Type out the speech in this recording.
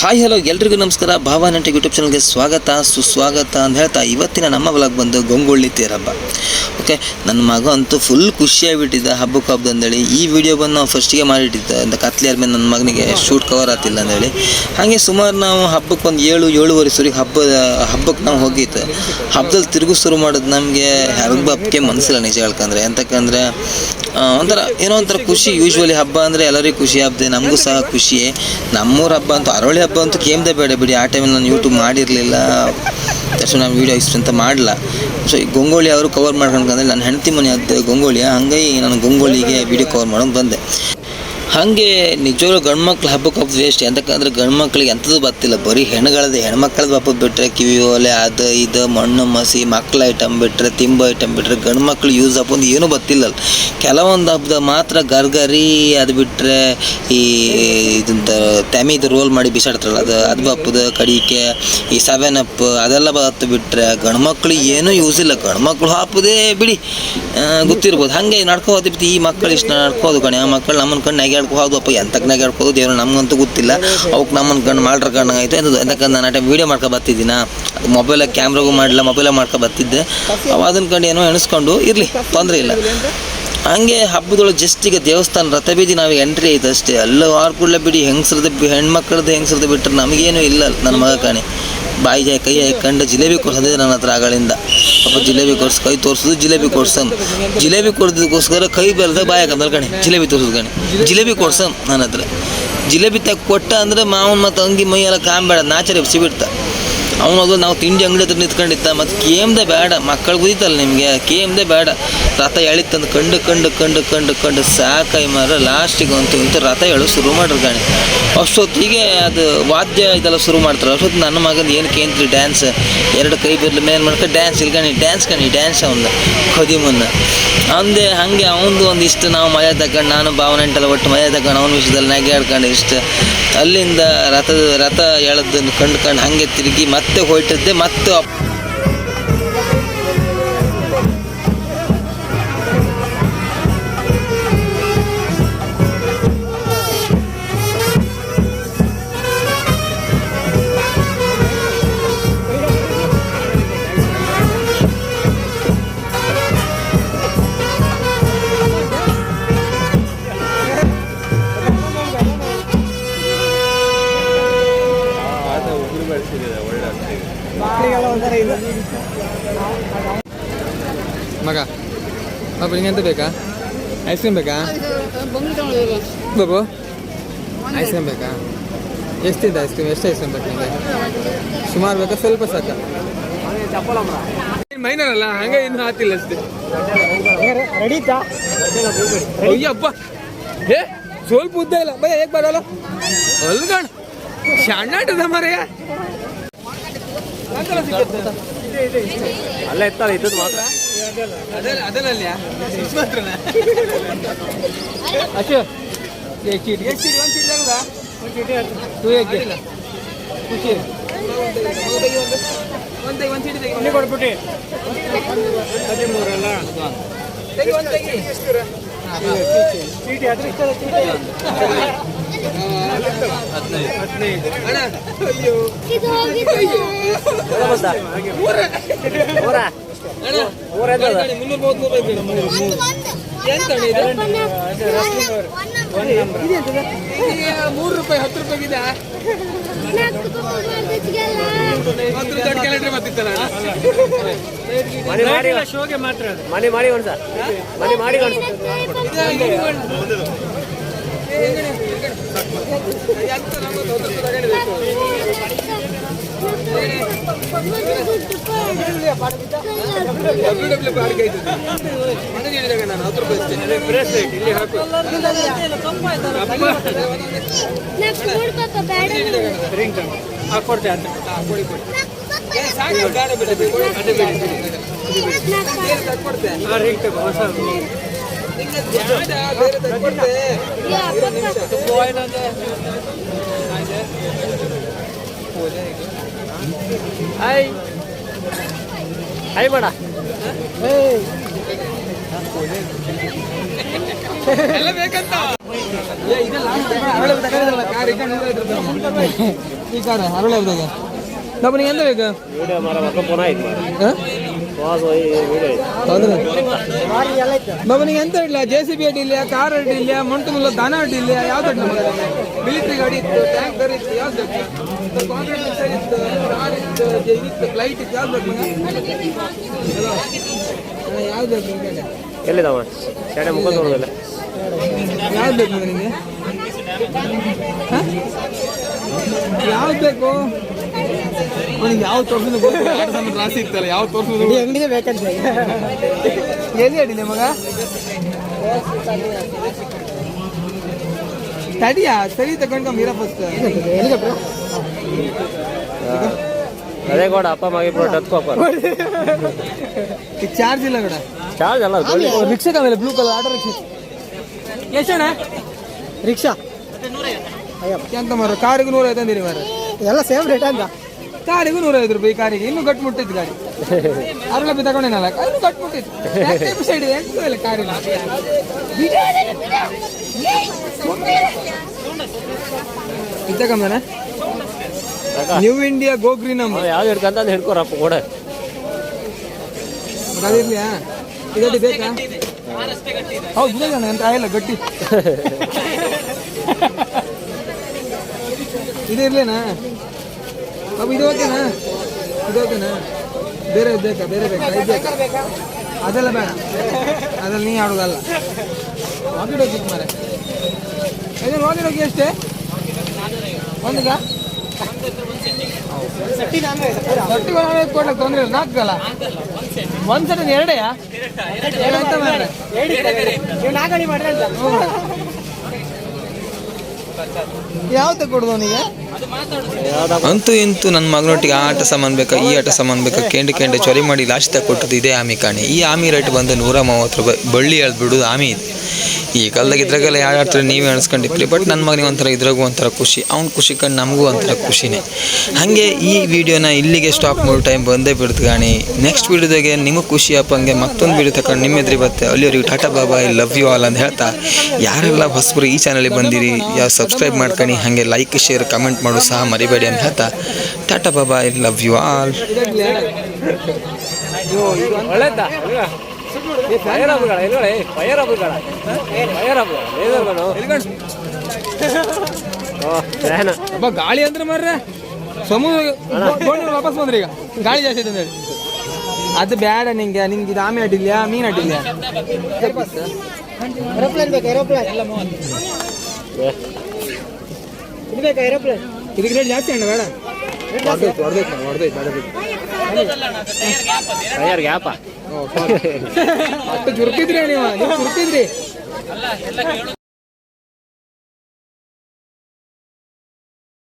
Hi hello ಎಲ್ರಿಗೂ ನಮಸ್ಕಾರ. ಭಾವ ನಂಟಿ ಯೂಟ್ಯೂಬ್ ಚಾನಲ್ಗೆ ಸ್ವಾಗತ, ಸುಸ್ವಾಗತ ಅಂತ ಹೇಳ್ತಾ ಇವತ್ತಿನ ನಮ್ಮ ಬ್ಲಾಗ್ ಬಂದು ಗೊಂಗೊಳ್ಳಿ ತೇರಬ್ಬ ಹಬ್ಬ ಓಕೆ ನನ್ನ ಮಗ ಅಂತೂ ಫುಲ್ ಖುಷಿಯಾಗಿಬಿಟ್ಟಿದ್ದ ಹಬ್ಬಕ್ಕೆ ಹಬ್ಬ ಅಂದೇಳಿ ಈ ವಿಡಿಯೋ ಬಂದು ನಾವು ಫಸ್ಟಿಗೆ ಮಾಡಿಟ್ಟಿದ್ದೆ. ಅಂತ ಕತ್ಲಿ ಆದ್ಮೇಲೆ ನನ್ನ ಮಗನಿಗೆ ಶೂಟ್ ಕವರ್ ಆಗ್ತಿಲ್ಲ ಅಂದೇಳಿ ಹಾಗೆ ಸುಮಾರು ನಾವು ಹಬ್ಬಕ್ಕೆ ಒಂದು ಏಳು, ಏಳುವರೆ ಸುರಿಗೆ ಹಬ್ಬದ, ಹಬ್ಬಕ್ಕೆ ನಾವು ಹೋಗಿತ್ತು ಹಬ್ಬದಲ್ಲಿ ತಿರುಗು ಶುರು ಮಾಡೋದು ನಮಗೆ ಹಬ್ಬ ಹಬ್ಬಕ್ಕೆ ಮನಸ್ಸಿಲ್ಲ ನಿಜ ಹೇಳ್ಕಂದ್ರೆ. ಎಂತಕ್ಕಂದ್ರೆ ಒಂಥರ ಏನೋ ಒಂಥರ ಖುಷಿ ಯೂಶ್ವಲಿ ಹಬ್ಬ ಅಂದರೆ ಎಲ್ಲರಿಗೂ ಖುಷಿ ಹಬ್ಬದೆ ನಮಗೂ ಸಹ ಖುಷಿಯೇ ನಮ್ಮೂರ ಹಬ್ಬ ಅಂತೂ ಅರವಳಿ ಹಬ್ಬ ಅಂತೂ ಬೇಡ ಬಿಡಿ, ಆ ಟೈಮಲ್ಲಿ ನಾನು ಯೂಟ್ಯೂಬ್ ಮಾಡಿರಲಿಲ್ಲ. ತಕ್ಷಣ ನಾನು ವೀಡಿಯೋ ಇಷ್ಟು ಅಂತ ಮಾಡಲ್ಲ ಸೊ ಈ ಗೊಂಗೋಳಿ ಅವರು ಕವರ್ ಮಾಡ್ಕೊಂಡ್ಕಂದ್ರೆ ನನ್ನ ಹೆಂಡತಿ ಮನೆ ಅದು ಗೊಂಗೋಳಿಯ? ಹಂಗಾಗಿ ನಾನು ಗೊಂಗೋಳಿಗೆ ವೀಡಿಯೋ ಕವರ್ ಮಾಡೋಕೆ ಬಂದೆ. ಹಾಗೆ ನಿಜವಾಗ್ಲೂ ಗಂಡು ಮಕ್ಳು ಹಬ್ಬಕ್ಕೆ ಹಬ್ಬ ಎಷ್ಟು ಎಂತಕ್ಕಂದ್ರೆ ಗಂಡು ಮಕ್ಳಿಗೆ ಎಂಥದ್ದು ಬರ್ತಿಲ್ಲ ಬರೀ ಹೆಣ್ಗಳದ್ದು ಹೆಣ್ಮಕ್ಳದ್ದು ಹಬ್ಬ ಬಿಟ್ಟರೆ ಕಿವಿ ಓಲೆ, ಅದು ಇದು, ಮಣ್ಣು ಮಸಿ, ಮಕ್ಳ ಐಟಮ್ ಬಿಟ್ಟರೆ ತಿಂಬು ಐಟಮ್ ಬಿಟ್ಟರೆ ಗಂಡು ಮಕ್ಳು ಯೂಸ್ ಹಬ್ಬ ಒಂದು ಏನೂ ಬರ್ತಿಲ್ಲ ಕೆಲವೊಂದು ಹಬ್ಬದ ಮಾತ್ರ ಗರ್ಗರಿ, ಅದು ಬಿಟ್ಟರೆ ಈ ಇದಂತ ತ್ಯಾಮಿದು ರೋಲ್ ಮಾಡಿ ಬಿಸಾಡ್ತಾರಲ್ಲ, ಅದು ಅದು ಹಬ್ಬದ ಕಡಿಕೆ, ಈ ಸೆವೆನ್ ಅಪ್ ಅದೆಲ್ಲ ಬತ್ತು ಬಿಟ್ಟರೆ ಗಂಡು ಮಕ್ಳು ಏನೂ ಯೂಸ್ ಇಲ್ಲ. ಗಂಡು ಮಕ್ಳು ಹಾಪುದೇ ಬಿಡಿ ಗೊತ್ತಿರ್ಬೋದು. ಹಾಗೆ ನಡ್ಕೋ ಹೋದ ಈ ಮಕ್ಕಳು ಇಷ್ಟು ನಡ್ಕೋದು ಕಣೆ. ಆ ಮಕ್ಕಳು ನಮ್ಮನ್ನ ಕಣ್ಣು ನೆಗ್ಯಾಡ್ಕೊ ಅಪ್ಪ ಎಂತಕ್ಕೆ ನೆಗ್ಯಾಡ್ಕೋದು ದೇವ್ರು ನಮಗಂತೂ ಗೊತ್ತಿಲ್ಲ. ಅವಕ್ಕೆ ನಮ್ಮನ್ನು ಕಣ್ಣು ಮಾಡ್ರ ಕಣ್ಣು ಆಯಿತು ಅದು ಎಂತಕ್ಕಂದ್ರೆ ನಾನು ಆ ಟೈಮ್ ವೀಡಿಯೋ ಮಾಡ್ಕೊ ಬರ್ತಿದ್ದೀನ? ಅದು ಮೊಬೈಲಾಗ ಕ್ಯಾಮ್ರಾಗೂ ಮಾಡಲಿಲ್ಲ ಮೊಬೈಲಾಗ ಮಾಡ್ಕೊ ಬರ್ತಿದ್ದೆ. ಅದನ್ನ ಕಂಡು ಏನೋ ಎಣಿಸ್ಕೊಂಡು ಇರಲಿ, ತೊಂದರೆ ಇಲ್ಲ. ಹಂಗೆ ಹಬ್ಬದೊಳಗೆ ಜಸ್ಟ್ ಈಗ ದೇವಸ್ಥಾನ ರಥ ಬೀದಿ ನಾವು ಎಂಟ್ರಿ ಐತೆ ಅಷ್ಟೇ. ಅಲ್ಲ ಆರು ಕೂಡಲೇ ಬಿಡಿ ಹೆಂಗಸ್ರದ್ದು ಹೆಣ್ಮಕ್ಳದ್ದು ಹೆಂಗಸ್ರದ್ದು ಬಿಟ್ಟರೆ ನಮಗೇನು ಇಲ್ಲ ನನ್ನ ಮಗ ಕಾಣಿ. ಬಾಯಿ ಜಾಯಿ, ಕೈ ಕಂಡು ಜಿಲೇಬಿ ಕೊಡ್ಸೋದೇ ನನ್ನ ಹತ್ರ ಆಗಳಿಂದ. ಪಾಪ ಜಿಲೇಬಿ ಕೊಡ್ಸಿ ಕೈ ತೋರಿಸೋದು ಜಿಲೇಬಿ ಕೊಡ್ಸಮ್ ಜಿಲೇಬಿ ಕೊಡ್ದಕ್ಕೋಸ್ಕರ ಕೈ ಬೆಲ್ದಾಗ ಬಾಯಿ ಹಾಕಂದ್ರೆ ಕಣಿ. ಜಿಲೇಬಿ ತೋರಿಸೋದು ಕಣಿ. ಜಿಲೇಬಿ ಕೊಡ್ಸಮ್ ನನ್ನ ಹತ್ರ. ಜಿಲೇಬಿ ತಗ ಕೊಟ್ಟ ಅಂದರೆ ಮಾವನ ಮತ್ತು ಅಂಗಿ ಮೈಯೆಲ್ಲ ಕಾಂಬೇಡ ನಾಚರಿ ಬಿಡ್ತಾ. ಅವನು ಅದು ನಾವು ತಿಂಡಿ ಅಂಗಡಿ ಹತ್ರ ನಿಂತ್ಕೊಂಡಿತ್ತ ಮತ್ತು ಕೇಮ್ದೆ ಬೇಡ, ಮಕ್ಕಳು ಕುದೀತಲ್ಲ ನಿಮಗೆ ಕೇಮ್ದೆ ಬೇಡ. ರಥ ಎಳಿತಂದು ಕಂಡು ಕಂಡು ಕಂಡು ಕಂಡು ಕಂಡು ಸಾಕಾಯಿ ಮಾರ ಲಾಸ್ಟಿಗೆ ಅಂತೂ ಇಂಥ ರಥ ಎಳು ಶುರು ಮಾಡ್ರಿ ಕಾಣಿ ಅಷ್ಟೊತ್ತಿಗೆ ಅದು ವಾದ್ಯ ಇದೆಲ್ಲ ಶುರು ಮಾಡ್ತಾರೆ. ಅಷ್ಟೊತ್ತು ನನ್ನ ಮಗನ ಏನು ಕೇಂದ್ರಿ ಡ್ಯಾನ್ಸ್ ಎರಡು ಕೈ ಬಿರ್ಲಿ ಮೇಲೆ ಮಾಡ್ಕೊಂಡು ಡ್ಯಾನ್ಸ್ ಇಲ್ಲಿ ಕಣಿ ಡ್ಯಾನ್ಸ್ ಕಣಿ ಡ್ಯಾನ್ಸ್ ಅವನು. ಖದೀಮನ್ನ ಅಂದೆ ಹಾಗೆ ಅವನದು ಒಂದಿಷ್ಟು ನಾವು ಮಜಾ ತಗೊಂಡು ನಾನು ಭಾವನೆ ಎಂಟಲ್ಲ ಒಟ್ಟು ಮಜಾ ತಗೊಂಡು ಅವನ ವಿಷಯದಲ್ಲಿ ನಗೆ ಆಡ್ಕೊಂಡು ಇಷ್ಟು. ಅಲ್ಲಿಂದ ರಥದ, ರಥ ಎಳದನ್ನು ಕಂಡುಕೊಂಡು ಹಾಗೆ ತಿರುಗಿ ಮತ್ತೆ মাত্র ওইটাতে মাত্র ಮಗ. ಪಾಪ ನಿಂಗೆಂತ ಬೇಕಾ? ಐಸ್ ಕ್ರೀಮ್ ಬೇಕಾ? ಬಾಬು ಐಸ್ ಕ್ರೀಮ್ ಬೇಕಾ? ಎಷ್ಟಿದೆ ಐಸ್ ಕ್ರೀಮ್ ಎಷ್ಟು ಐಸ್ ಕ್ರೀಮ್ ಬೇಕು ನಿಮಗೆ ಸುಮಾರು ಬೇಕಾ? ಸ್ವಲ್ಪ ಸಾಕ. ಮೈನರ್ ಅಲ್ಲ, ಹಂಗೆ ಇನ್ನು ಹಾತಿಲ್ಲ ಅಷ್ಟೇ. ಅಯ್ಯಪ್ಪ ಏ, ಸ್ವಲ್ಪ ಉದ್ದ ಇಲ್ಲ. ಬೈ ಹೇಗೆ ಬರಲ್ಲ ಹೊಲ್ಗಣ. ಸಣ್ಣದ ಮರೆಯ. ಅಲ್ಲ ಎತ್ತಲ್ಲ ಇದ್ದದ್ದು ಮಾತ್ರ. ಅಷ್ಟು ಎಷ್ಟು ಎಷ್ಟು ಟೂ ಎಗ್ಗೆ ಖುಷಿ. ಕೊಡ್ಬಿಟ್ಟು ಹದಿಮೂರಲ್ಲ? ಚೀಟಿ ಅಯ್ಯೋ ಮೂರ ರೂಪಾಯಿ ಮೂರು ರೂಪಾಯಿ ಹತ್ತು ಮಾಡಿ ಶೋಗೆ ಮಾತ್ರ ಮನೆ ಮಾಡಿ ಅಣ್ಣ ಮನೆ ಮಾಡಿ ಶೋಗೆ ಮಾತ್ರ ಮನೆ ಮಾಡಿ ರಿಂಗ್ ಹಾಕೊಡ್ತೆ ಅಂತ ಕೊಡಿ ಕೊಡಿ ಆ ರಿಂಗ್ ತಗೋ ಹೊಸ ಹಾಯ್ ಹಾಯ್ ಬೇಡ ಎಲ್ಲ ಎಂತ ಇಡ್ಲ ಜೆ ಸಿ ಬಿ ಅಡ್ಡಿಲ್ಲ ಕಾರ್ ಅಡ್ಡಿಲ್ಲ ಮಂಟು ಮುಲ್ಲ ದನ ಅಡ್ಡಿಲ್ಲ ಯಾವ್ದು ಅಡ್ಡಿ ಮಿಲಿಟರಿ ಗಾಡಿ ಇತ್ತು ಟ್ಯಾಂಕರ್ ಇತ್ತು ಯಾವ್ದು ಇತ್ತು ಫ್ಲೈಟ್ ಇತ್ತು ಯಾವ್ದು ಯಾವ್ದು ಎಲ್ಲಿದವ ಶಾಣೆ ಮುಖ ನೋಡೋದಿಲ್ಲ. ಯಾವ್ದು ಬೇಕು ನಿಮಗೆ ಯಾವ್ದು ಬೇಕು? ಅವನಿಗೆ ಯಾವ ತೋರ್ಸಿದ್ರು ಗೊತ್ತಿಲ್ಲ ಇತ್ತಲ್ಲ ಯಾವ ತೋರ್ಸಿದ್ರು ಅಂಗಡಿಗೆ ಬೇಕಂತ ಎಲ್ಲಿ ಮಗ? ತಡಿಯಾ ಸರಿ ತಗೊಂಡು ಮೀರಪ್ಪ ಅದೇ ಕೂಡ ಅಪ್ಪ ಮಾಗಿ ಈಗ ಚಾರ್ಜ್ ಇಲ್ಲ ಕಡ ಚಾರ್ಜ್ ಅಲ್ಲ ರಿಕ್ಷಾ ಮೇಲೆ ಬ್ಲೂ ಕಲರ್ ಆಟೋ ರಿಕ್ಷಾ. ಎಷ್ಟಣ್ಣ ರಿಕ್ಷಾ ಎಂತ ಮಾರ ಕಾರಿಗೆ ನೂರ ಐದು ಮಾರ ಎಲ್ಲ ಸೇಮ್ ರೇಟ್ ಅಂತ. ಕಾರಿಗೂ ನೂರ ಐದು ರೂಪಾಯಿ ಕಾರಿಗೆ. ಇನ್ನೂ ಗಟ್ಟು ಮುಟ್ಟಿತ್ತು ಗಾಡಿ. ಅರಳ ಬಿ ತಗೊಂಡೇನಲ್ಲ. ಇನ್ನೂ ಗಟ್ಟು ಮುಟ್ಟಿತ್ತು. ಸೈಡ್ ಇಲ್ಲ? ಕಾರಿನ ನ್ಯೂ ಇಂಡಿಯಾ ಗೋ ಗ್ರೀನ್ ಅಮ್ಮ ಯಾವ್ದು ಹಿಡ್ಕಂತ ಹಿಡ್ಕೋರಪ್ಪ ಕೂಡ ಅದಿರ್ಲಿಯಾ ಇದಕ್ಕೆ ಬೇಕಾ? ಹೌದು ಇಲ್ಲ ಎಂತ ಆಗಿಲ್ಲ ಗಟ್ಟಿ ಇದು ಇರ್ಲೇನಾ? ಬಾಬು ಇದು ಓಕೆನಾ? ಇದು ಓಕೆನಾ? ಬೇರೆ ಬೇಕಾ? ಬೇರೆ ಬೇಕಾ? ಇದು ಬೇಕಾ? ಅದೆಲ್ಲ ಬೇಡ. ಅದ್ರಲ್ಲಿ ನೀ ಆಡೋದಲ್ಲ. ವಾಕಿಡ್ ಹೋಗಿ ಮಾರೆ. ಇದನ್ನು ನೋಡಿ ಹೋಗಿ ಎಷ್ಟೇ? ಒಂದಿಗ ಗಟ್ಟಿ ಕೊಡ್ಲಿಕ್ಕೆ ತೊಂದರೆ ಇಲ್ಲ. ನಾಲ್ಕಲ್ಲ ಒಂದ್ ಸಲ ಎರಡೇ ಯಾವ್ದು ಅಂತೂ. ಇಂತೂ ನನ್ನ ಮಗನೊಟ್ಟಿಗೆ ಆ ಆಟ ಸಾಮಾನು ಬೇಕಾ ಈ ಆಟ ಸಾಮಾನು ಬೇಕಾ ಕೆಂಡು ಕೆಂಡು ಚೊರಿ ಮಾಡಿ ಲಾಸ್ಟ್ ತಗೊಟ್ಟದ್ದು ಇದೇ ಆಮಿ ಕಾಣಿ. ಈ ಆಮಿ ರೇಟ್ ಬಂದು ನೂರ ಮೂವತ್ತು ರೂಪಾಯಿ ಬಳ್ಳಿ ಹೇಳ್ಬಿಡುದು ಆಮಿ ಇದು. ಈ ಕಾಲದಾಗ ಇದ್ರಾಗೆಲ್ಲ ಯಾರು ಆಡ್ತಾರೆ ನೀವೇ ಅನ್ಸ್ಕೊಂಡಿರ್ತೀರಿ? ಬಟ್ ನನ್ನ ಮಗನಿಗೆ ಒಂಥರ ಇದ್ರಾಗೂ ಒಂಥರ ಖುಷಿ, ಅವ್ನ ಖುಷಿ ಕಂಡು ನಮಗೂ ಒಂಥರ ಖುಷಿನೇ. ಹಾಗೆ ಈ ವಿಡಿಯೋನ ಇಲ್ಲಿಗೆ ಸ್ಟಾಪ್ ಮಾಡೋ ಟೈಮ್ ಬಂದೇ ಬಿಡ್ತು ಗಾಣಿ. ನೆಕ್ಸ್ಟ್ ವಿಡಿಯೋದಾಗೆ ನಿಮಗೆ ಖುಷಿ ಅಪ್ಪಂಗೆ ಮತ್ತೊಂದು ವಿಡಿಯೋ ತಗೊಂಡು ನಿಮ್ಮ ಎದುರು ಬರುತ್ತೆ ಅಲ್ಲಿವರಿಗೆ ಟಾಟಾ ಬಾಬಾ ಐ ಲವ್ ಯು ಆಲ್ ಅಂತ ಹೇಳ್ತಾ, ಯಾರೆಲ್ಲ ಹೊಸಬರು ಈ ಚಾನಲಿಗೆ ಬಂದಿರಿ ಯಾವ ಸಬ್ಸ್ಕ್ರೈಬ್ ಮಾಡ್ಕೊಂಡು ಹಾಗೆ ಲೈಕ್ ಶೇರ್ ಕಮೆಂಟ್ ಮಾಡು ಸಹ ಮರಿಬೇಡಿ ಅಂತ ಹೇಳ್ತಾ, tata Baba I love you all fire fire fire ಹಬ್ಬ ಅಬ್ಬ ಗಾಳಿ ಅಂದ್ರೆ ಮಾರ್ರೆ. ಸಮುದ್ರ ವಾಪಸ್ ಬಂದ್ರೆ ಈಗ ಗಾಳಿ ಜಾಸ್ತಿ ಐತೆ ಹೇಳಿ ಅದು ಬೇಡ ನಿಂಗೆ ನಿಂಗೆ ಇದು ಆಮೆ ಅಡ್ಡಿಲ್ಲ ಮೀನು ಅಡ್ಡಿಲ್ಲ. ಏರೋಪ್ಲೇನ್ ಬೇಕಾ ಏರೋಪ್ಲೇನ್ ಇದು ಬೇಕಾ ಏರೋಪ್ಲೇನ್ ಇದಕ್ಕೆ ರೇಟ್ ಜಾಸ್ತಿ ಅಣ್ಣ ಬೇಡ. ಹೊಡೆದೈತೆ ಹೊಡೆದೈತೆ ಹೊಡೆದೈತೆ ಹೊಡೆದೈತೆ. ಫೈರ್ ಗ್ಯಾಪ